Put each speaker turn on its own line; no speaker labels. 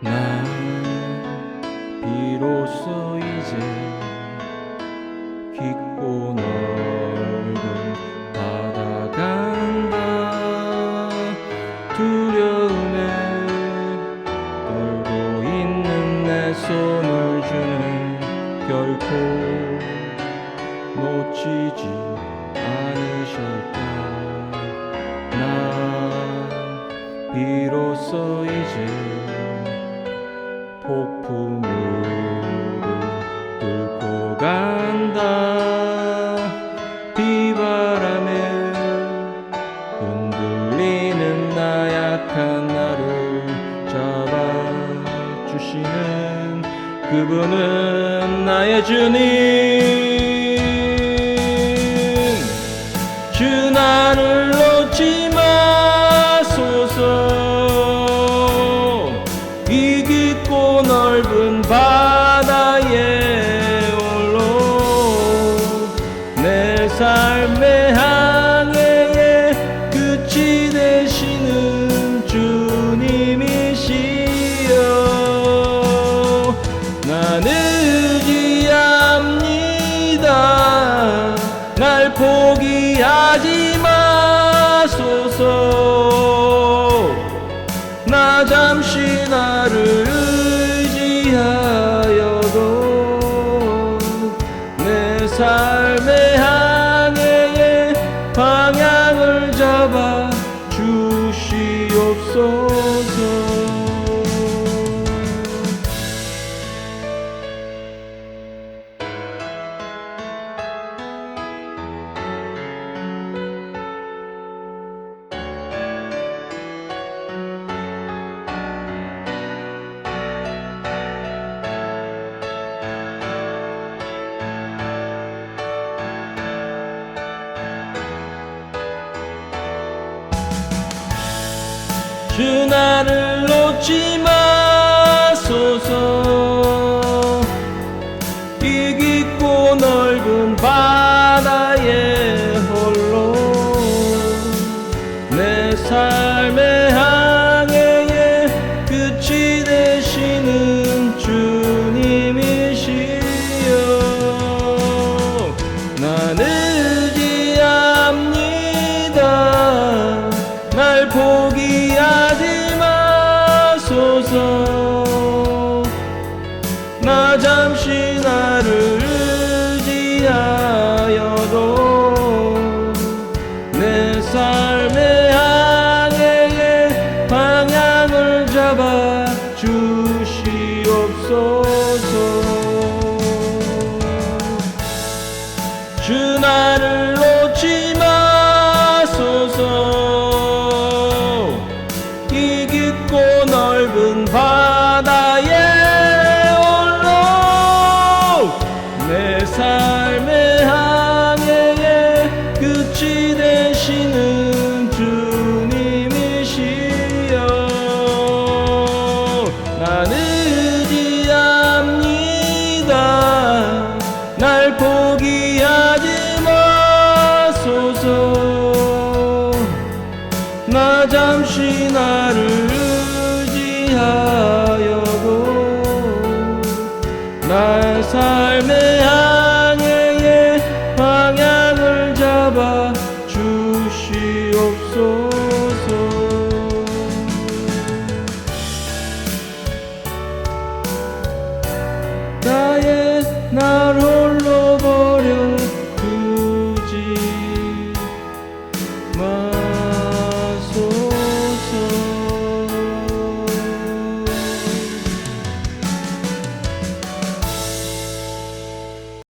나 비로소 이제 깊고 넓은 바다 간다 두려움에 떨고 있는 내 손을 주는 결코 놓치지 않으실까 나 비로소 이제 폭풍우를 뚫고 간다. 비바람에 흔들리는 나약한 나를 잡아주시는 그분은 나의 주님. 주 나를 놓지 포기하지 마소서. 나 잠시 나를 의지하여도 내 삶의 항해에 방향을 잡아 주시옵소서 주 나를 놓지 마소서. 이 깊고 넓은 바다에 홀로 내 삶의 항해에 끝이 되시는 주님이시여. 나는 의지합니다. 날 포기 잠시 나를 의지하여도 내 삶 삶의 항해에 끝이 되시는 주님이시여. 나는 의지합니다. 날 포기하지 마소서. 나 잠시 나를 의지하여도 나 삶의 항해에 주시옵소서. 나의 나로